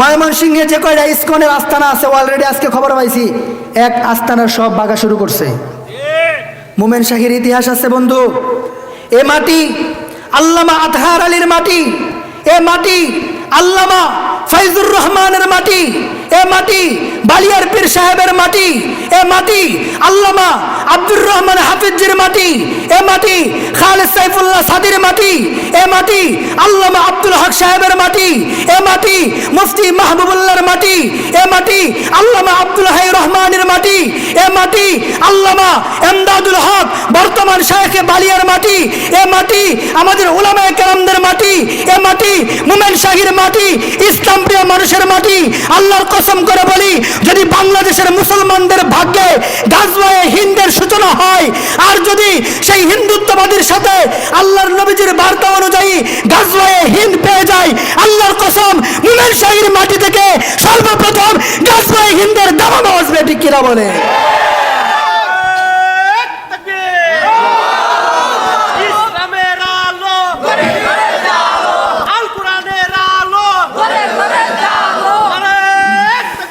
ময়মনসিংহে যে কয়টা ইস্কনের আস্তানা আছে অলরেডি আজকে খবর পাইছি। এক আস্তানার সব বাগা শুরু করছে। মোমেন শাহির ইতিহাস আছে, বন্ধু। এ মাটি আল্লামা আতহার আলীর মাটি, এ মাটি আল্লামা ফাইজুর রহমানের মাটি, এ মাটি বালিয়ার পীর সাহেবের মাটি, এ মাটি আল্লামা আব্দুর রহমান হাফিজের মাটি, এ মাটি খালেদ সাইফুল্লাহ সাদির মাটি, এ মাটি আল্লামা আব্দুল হক সাহেবের মাটি, এ মাটি মুফতি মাহবুবুল্লাহর মাটি, এ মাটি আল্লামা আব্দুল হাই রহমানের মাটি, এ মাটি আল্লামা এমদাদুল হক বর্তমান শাহেখে বালিয়ার মাটি, এ মাটি আমাদের ওলামায়ে কেরামদের মাটি, এ মাটি মুমেন শাহির মাটি, ইসলাম প্রিয় মানুষের মাটি, আল্লাহর কসম করে বলি, যদি বাংলাদেশের মুসলমানদের ভাগ্যে গাজওয়ায়ে হিন্দের সূচনা হয় আর যদি সেই হিন্দুত্ববাদীর সাথে আল্লাহর নবীজির বার্তা অনুযায়ী গাজওয়ায়ে হিন্দ পেয়ে যায়। আল্লাহর কসম মুমেন শাহির মাটি থেকে সর্বপ্রথম গাজওয়ায়ে হিন্দের দাবা আসবে ঠিক কিনা বলে।